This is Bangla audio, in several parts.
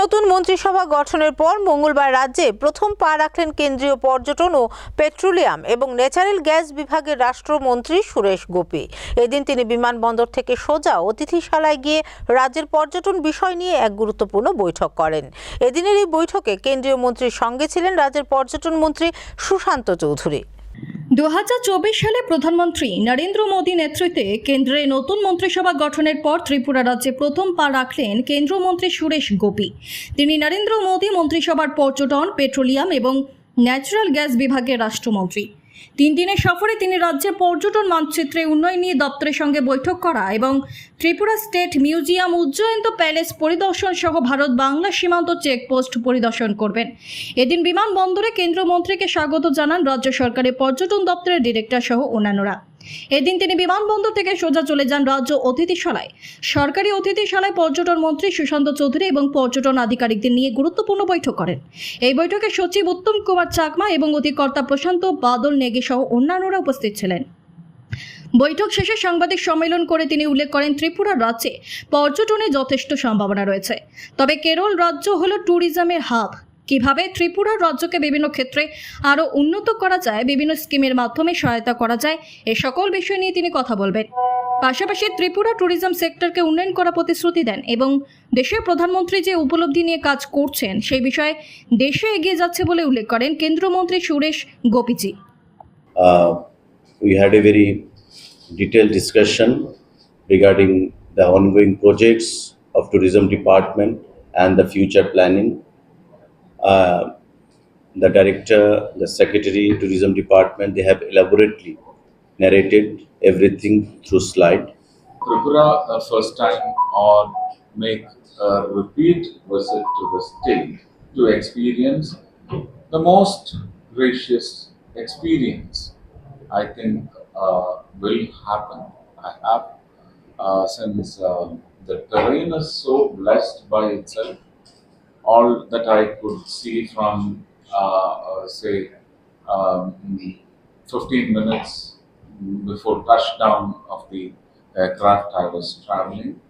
নতুন মন্ত্রিসভা গঠনের পর মঙ্গলবার রাজ্যে প্রথম পা রাখলেন কেন্দ্রীয় পর্যটন ও পেট্রোলিয়াম এবং ন্যাচারাল গ্যাস বিভাগের রাষ্ট্রমন্ত্রী সুরেশ গোপী। এদিন তিনি বিমানবন্দর থেকে সোজা অতিথিশালায় গিয়ে রাজ্যের পর্যটন বিষয় নিয়ে এক গুরুত্বপূর্ণ বৈঠক করেন। এদিনের এই বৈঠকে কেন্দ্রীয় মন্ত্রীর সঙ্গে ছিলেন রাজ্যের পর্যটন মন্ত্রী সুশান্ত চৌধুরী। দু হাজার চব্বিশ সালে প্রধানমন্ত্রী নরেন্দ্র মোদী নেতৃত্বে কেন্দ্রে নতুন মন্ত্রিসভা গঠনের পর ত্রিপুরা রাজ্যে প্রথম পা রাখলেন কেন্দ্রীয় মন্ত্রী সুরেশ গোপী। তিনি নরেন্দ্র মোদী মন্ত্রিসভার পর্যটন, পেট্রোলিয়াম এবং ন্যাচারাল গ্যাস বিভাগের রাষ্ট্রমন্ত্রী। তিন দিনের সফরে তিনি রাজ্যের পর্যটন মানচিত্রে উন্নয়ন নিয়ে দপ্তরের সঙ্গে বৈঠক করা এবং Tripura state museum Ujjayanta palace পরিদর্শন সহ ভারত বাংলা সীমান্ত চেকপোস্ট পরিদর্শন করবেন। এদিন বিমানবন্দরে কেন্দ্রীয় মন্ত্রীকে স্বাগত জানান রাজ্য সরকারের পর্যটন দপ্তরের ডিরেক্টর সহ অন্যান্যরা। এদিন তিনি বিমানবন্দর থেকে সোজা চলে যান রাজ্য অতিথিশালায়। সরকারি অতিথিশালায় পর্যটন মন্ত্রী সুশান্ত চৌধুরী এবং পর্যটন আধিকারিকদের নিয়ে গুরুত্বপূর্ণ বৈঠক করেন। এই বৈঠকে সচিব উত্তম কুমার চাকমা এবং অধিকর্তা প্রশান্ত বাদল নেগি সহ অন্যান্যরা উপস্থিত ছিলেন। বৈঠক শেষে সাংবাদিক সম্মেলন করে তিনি উল্লেখ করেন, ত্রিপুরা রাজ্যে পর্যটনে যথেষ্ট সম্ভাবনা রয়েছে। তবে কেরল রাজ্য হল ট্যুরিজমের হাব। কীভাবে ত্রিপুরা রাজ্যকে বিভিন্ন ক্ষেত্রে আরও উন্নত করা যায়, বিভিন্ন স্কিমের মাধ্যমে সহায়তা করা যায়, এ সকল বিষয় নিয়ে তিনি কথা বলবেন পাশাপাশি ত্রিপুরা ট্যুরিজম সেক্টরকে উন্নয়ন করার প্রতিশ্রুতি দেন এবং দেশের প্রধানমন্ত্রী যে উপলব্ধি নিয়ে কাজ করছেন সেই বিষয়ে দেশে এগিয়ে যাচ্ছে বলে উল্লেখ করেন কেন্দ্রীয় মন্ত্রী Suresh গোপীজি we had a very detailed discussion regarding the ongoing projects of tourism department and the future planning. Uh, the director, the secretary, tourism department, they have elaborately narrated everything through slide. Tripura the first time or make a repeat visit to the state to experience the most gracious experience I think uh, will happen. I have uh, since uh, the terrain is so blessed by itself. All that I could see from uh, uh, say um, 15 minutes before touchdown of the aircraft I was traveling,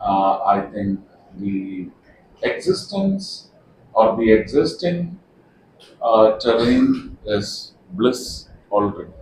uh, I think the existence or the existing uh, terrain is bliss already.